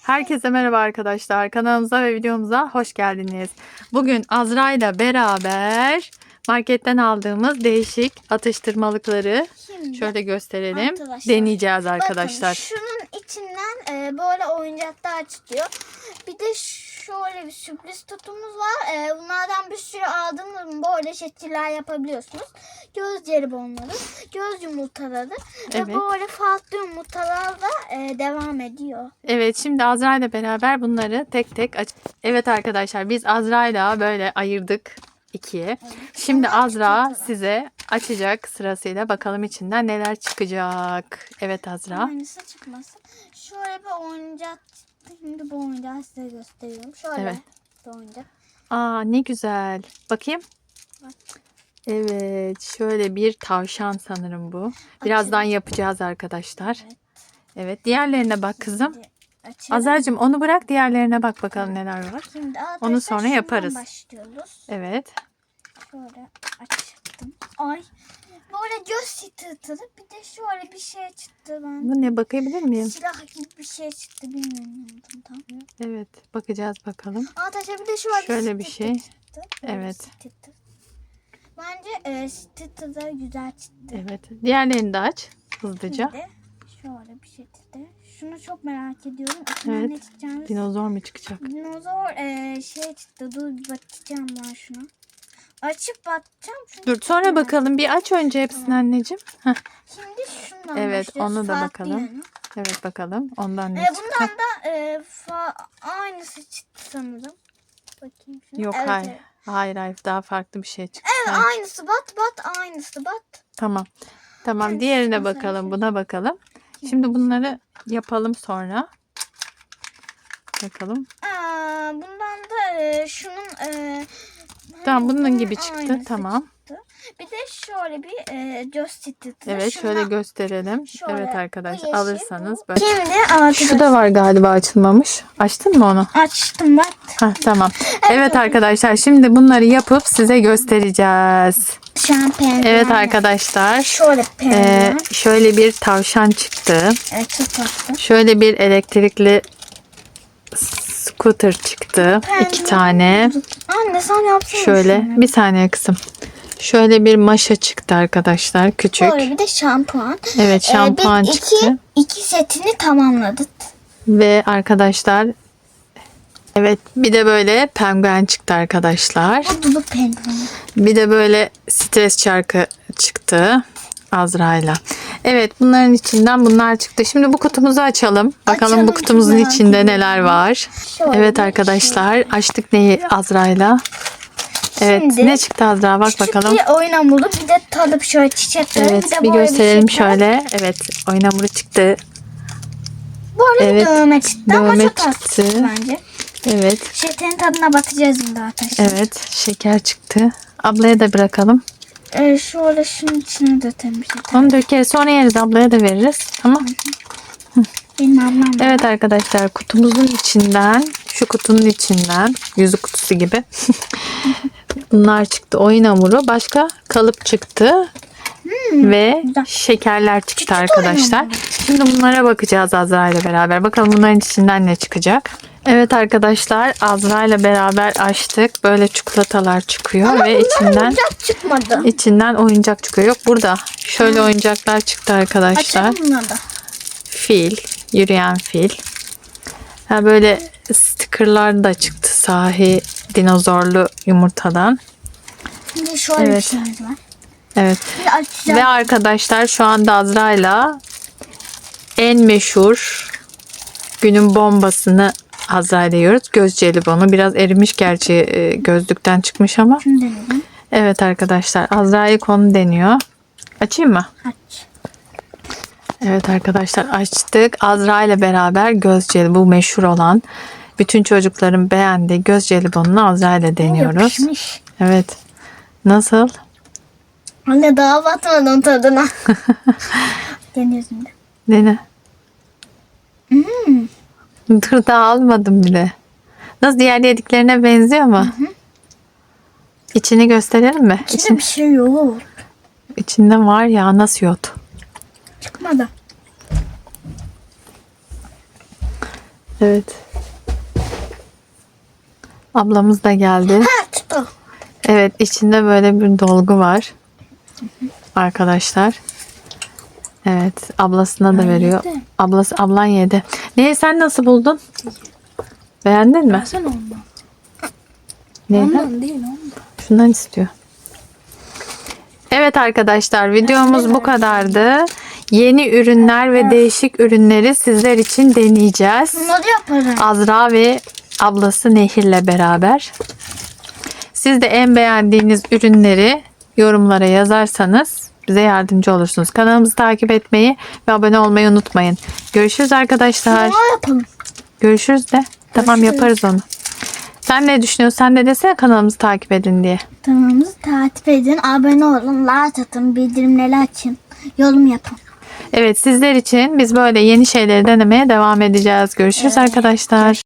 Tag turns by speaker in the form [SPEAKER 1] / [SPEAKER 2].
[SPEAKER 1] Herkese merhaba arkadaşlar. Kanalımıza ve videomuza hoş geldiniz. Bugün Azra ile beraber marketten aldığımız değişik atıştırmalıkları
[SPEAKER 2] Şimdi
[SPEAKER 1] şöyle gösterelim.
[SPEAKER 2] Arkadaşlar,
[SPEAKER 1] Deneyeceğiz
[SPEAKER 2] bakın
[SPEAKER 1] arkadaşlar.
[SPEAKER 2] şunun içinden e, böyle oyuncaklar çıkıyor. Bir de şöyle bir sürpriz tutumuz var. E, bunlardan bir sürü aldığımız böyle şekiller yapabiliyorsunuz. Göz jelibonları, göz yumurtaları
[SPEAKER 1] Evet.
[SPEAKER 2] ve böyle farklı yumurtalar da e, devam ediyor.
[SPEAKER 1] Evet şimdi Azra ile beraber bunları tek tek aç. Evet arkadaşlar biz Azra ile böyle ayırdık ikiye. Şimdi
[SPEAKER 2] Onlar
[SPEAKER 1] Azra size açacak sırasıyla bakalım içinden neler çıkacak. Evet Azra.
[SPEAKER 2] Aynısı çıkmasın. Şöyle bir oyuncak. Şimdi bu oyuncağı size gösteriyorum. Şöyle
[SPEAKER 1] Evet.
[SPEAKER 2] bir oyuncak.
[SPEAKER 1] Aa ne güzel. Bakayım.
[SPEAKER 2] Bak.
[SPEAKER 1] Evet, şöyle bir tavşan sanırım bu. Birazdan
[SPEAKER 2] Açalım.
[SPEAKER 1] yapacağız arkadaşlar.
[SPEAKER 2] Evet.
[SPEAKER 1] Evet, diğerlerine bak kızım.
[SPEAKER 2] Açalım.
[SPEAKER 1] Azar'cığım onu bırak diğerlerine bak bakalım neler var.
[SPEAKER 2] Şimdi
[SPEAKER 1] Onu sonra yaparız.
[SPEAKER 2] başlıyoruz.
[SPEAKER 1] Evet.
[SPEAKER 2] Şöyle açtım. Ay. Böyle göz çıtırtılı. Bir de şöyle bir şey çıktı ben.
[SPEAKER 1] Bu ne bakabilir miyim?
[SPEAKER 2] Silah gibi bir şey çıktı bilmiyorum tam.
[SPEAKER 1] Evet, bakacağız bakalım.
[SPEAKER 2] Arkadaşlar bir de şöyle,
[SPEAKER 1] Şöyle bir şey.
[SPEAKER 2] Çıktı.
[SPEAKER 1] Evet.
[SPEAKER 2] Bence e, çıtırtı da güzel çıktı.
[SPEAKER 1] Evet. Diğerlerini de aç hızlıca.
[SPEAKER 2] Şimdi şöyle bir şey çıktı. Şunu çok merak ediyorum. İçinden
[SPEAKER 1] Evet.
[SPEAKER 2] ne çıkacağını
[SPEAKER 1] Dinozor mu çıkacak?
[SPEAKER 2] Dinozor e, şey çıktı. Dur bir bakacağım ben şuna. Açıp bakacağım. çünkü
[SPEAKER 1] Dur sonra bakalım. Bir aç önce hepsini anneciğim. Heh,
[SPEAKER 2] Şimdi şundan
[SPEAKER 1] Evet,
[SPEAKER 2] başlıyoruz.
[SPEAKER 1] onu da
[SPEAKER 2] Farklı
[SPEAKER 1] bakalım.
[SPEAKER 2] yani.
[SPEAKER 1] evet bakalım. Ondan ne
[SPEAKER 2] E, bundan da e, fa- aynısı çıktı sanırım. Bakayım şuna.
[SPEAKER 1] Yok
[SPEAKER 2] evet,
[SPEAKER 1] hayır.
[SPEAKER 2] Evet,
[SPEAKER 1] Hayır hayır daha farklı bir şey çıktı.
[SPEAKER 2] Evet,
[SPEAKER 1] Hayır.
[SPEAKER 2] aynısı bat bat aynısı bat.
[SPEAKER 1] Tamam. Tamam
[SPEAKER 2] Evet,
[SPEAKER 1] diğerine bakalım. Buna bakalım. Şimdi bunları yapalım sonra. Bakalım.
[SPEAKER 2] Aa, bundan da e, şunun e,
[SPEAKER 1] Tamam bunun gibi çıktı.
[SPEAKER 2] aynısı
[SPEAKER 1] Tamam.
[SPEAKER 2] çıktı. Bir de şöyle bir e, çıtırtısı.
[SPEAKER 1] Evet şöyle gösterelim.
[SPEAKER 2] şöyle,
[SPEAKER 1] evet
[SPEAKER 2] bu
[SPEAKER 1] arkadaşlar
[SPEAKER 2] yeşil,
[SPEAKER 1] alırsanız böyle.
[SPEAKER 2] Şimdi
[SPEAKER 1] Şu da var galiba açılmamış. Açtın mı onu?
[SPEAKER 2] açtım bak.
[SPEAKER 1] Heh, tamam. Evet arkadaşlar şimdi bunları yapıp size göstereceğiz.
[SPEAKER 2] Şampiyon.
[SPEAKER 1] Evet arkadaşlar.
[SPEAKER 2] Şöyle pembe.
[SPEAKER 1] şöyle bir tavşan çıktı.
[SPEAKER 2] evet çok tatlı.
[SPEAKER 1] Şöyle bir elektrikli scooter çıktı. iki tane.
[SPEAKER 2] Anne sen yapsana
[SPEAKER 1] Şöyle
[SPEAKER 2] şunu.
[SPEAKER 1] bir saniye kızım. Şöyle bir maşa çıktı arkadaşlar küçük.
[SPEAKER 2] Böyle bir de şampuan.
[SPEAKER 1] Evet
[SPEAKER 2] Ee,
[SPEAKER 1] şampuan
[SPEAKER 2] biz
[SPEAKER 1] çıktı.
[SPEAKER 2] Iki, iki setini tamamladık.
[SPEAKER 1] Ve arkadaşlar evet bir de böyle penguen çıktı arkadaşlar.
[SPEAKER 2] Dulu penguen.
[SPEAKER 1] Bir de böyle stres çarkı çıktı Azra'yla. Evet bunların içinden bunlar çıktı. Şimdi bu kutumuzu açalım. Bakalım
[SPEAKER 2] Açalım,
[SPEAKER 1] bu kutumuzun
[SPEAKER 2] merak
[SPEAKER 1] içinde neler var.
[SPEAKER 2] Şöyle
[SPEAKER 1] Evet
[SPEAKER 2] bir
[SPEAKER 1] arkadaşlar açtık neyi Azra'yla. Evet
[SPEAKER 2] Şimdi
[SPEAKER 1] ne çıktı Azra bak
[SPEAKER 2] Küçük
[SPEAKER 1] bakalım.
[SPEAKER 2] bir oyun hamuru bir de talıp şöyle çiçekler.
[SPEAKER 1] Evet
[SPEAKER 2] bir de
[SPEAKER 1] bir gösterelim
[SPEAKER 2] şeyler.
[SPEAKER 1] şöyle. Evet oyun hamuru çıktı.
[SPEAKER 2] Böyle
[SPEAKER 1] Evet,
[SPEAKER 2] bir dövme çıktı ama
[SPEAKER 1] dövme
[SPEAKER 2] çok az
[SPEAKER 1] çıktı.
[SPEAKER 2] çıktı bence.
[SPEAKER 1] Evet
[SPEAKER 2] Şekerin tadına bakacağız şimdi arkadaşlar.
[SPEAKER 1] evet şeker çıktı. Ablaya da bırakalım.
[SPEAKER 2] Ee, şöyle şunun içine dökelim.
[SPEAKER 1] Onu dökeriz sonra yeriz ablaya da veririz. Tamam.
[SPEAKER 2] Benim ablam var.
[SPEAKER 1] Evet arkadaşlar kutumuzun içinden şu kutunun içinden yüzü kutusu gibi bunlar çıktı oyun hamuru başka kalıp çıktı ve
[SPEAKER 2] Hmm, güzel.
[SPEAKER 1] şekerler çıktı
[SPEAKER 2] oyun
[SPEAKER 1] arkadaşlar. Şimdi bunlara bakacağız Azra ile beraber. Bakalım bunların içinden ne çıkacak. Evet arkadaşlar Azra ile beraber açtık. Böyle çikolatalar çıkıyor
[SPEAKER 2] Ama
[SPEAKER 1] ve içinden
[SPEAKER 2] oyuncak çıkmadı.
[SPEAKER 1] içinden oyuncak çıkıyor. Yok burada. Şöyle oyuncaklar çıktı arkadaşlar.
[SPEAKER 2] Açalım bunları da.
[SPEAKER 1] Fil, yürüyen fil. Ha böyle stickerlar da çıktı sahi dinozorlu yumurtadan.
[SPEAKER 2] Şimdi şöyle bir
[SPEAKER 1] Evet.
[SPEAKER 2] şeyimiz var.
[SPEAKER 1] Evet. Ve arkadaşlar şu anda Azra'yla en meşhur günün bombasını Azra'yla yiyoruz. Göz jelibonu. Biraz erimiş gerçi e, gözlükten çıkmış ama.
[SPEAKER 2] Şunu denedim.
[SPEAKER 1] Evet arkadaşlar Azra ilk onu deniyor. Açayım mı?
[SPEAKER 2] Aç.
[SPEAKER 1] Evet arkadaşlar açtık. Azra ile beraber göz jelibonu bu meşhur olan bütün çocukların beğendiği göz jelibonunu Azra ile deniyoruz.
[SPEAKER 2] Yapışmış.
[SPEAKER 1] Evet. Nasıl?
[SPEAKER 2] Anne daha batmadım tadına. Deniyoruz şimdi.
[SPEAKER 1] Dene. Dur daha almadım bile. Nasıl diğer yediklerine benziyor mu? İçini gösterelim mi?
[SPEAKER 2] İçinde
[SPEAKER 1] İçin,
[SPEAKER 2] bir şey yok.
[SPEAKER 1] içinde var ya nasıl yot.
[SPEAKER 2] Çıkmadı.
[SPEAKER 1] Evet. Ablamız da geldi.
[SPEAKER 2] Ha tuttu.
[SPEAKER 1] Evet içinde böyle bir dolgu var. Arkadaşlar. Evet ablasına da veriyor.
[SPEAKER 2] yedi.
[SPEAKER 1] Ablası ablan yedi. Neyi sen nasıl buldun? Beğendin mi?
[SPEAKER 2] Sen ondan.
[SPEAKER 1] Neyden?
[SPEAKER 2] Ondan değil ondan.
[SPEAKER 1] Şundan istiyor. Evet arkadaşlar videomuz bu kadardı. Yeni ürünler ve değişik ürünleri sizler için deneyeceğiz.
[SPEAKER 2] Bunları yaparım.
[SPEAKER 1] Azra ve ablası Nehir'le beraber. Siz de en beğendiğiniz ürünleri yorumlara yazarsanız bize yardımcı olursunuz. Kanalımızı takip etmeyi ve abone olmayı unutmayın. Görüşürüz arkadaşlar.
[SPEAKER 2] Ne yapalım?
[SPEAKER 1] Görüşürüz de. Tamam
[SPEAKER 2] Görüşürüz.
[SPEAKER 1] yaparız onu. Sen ne düşünüyorsun? Sen de desene kanalımızı takip edin diye.
[SPEAKER 2] Kanalımızı takip edin, abone olun, like atın, bildirimleri açın, yorum yapın.
[SPEAKER 1] Evet sizler için biz böyle yeni şeyleri denemeye devam edeceğiz. Görüşürüz arkadaşlar.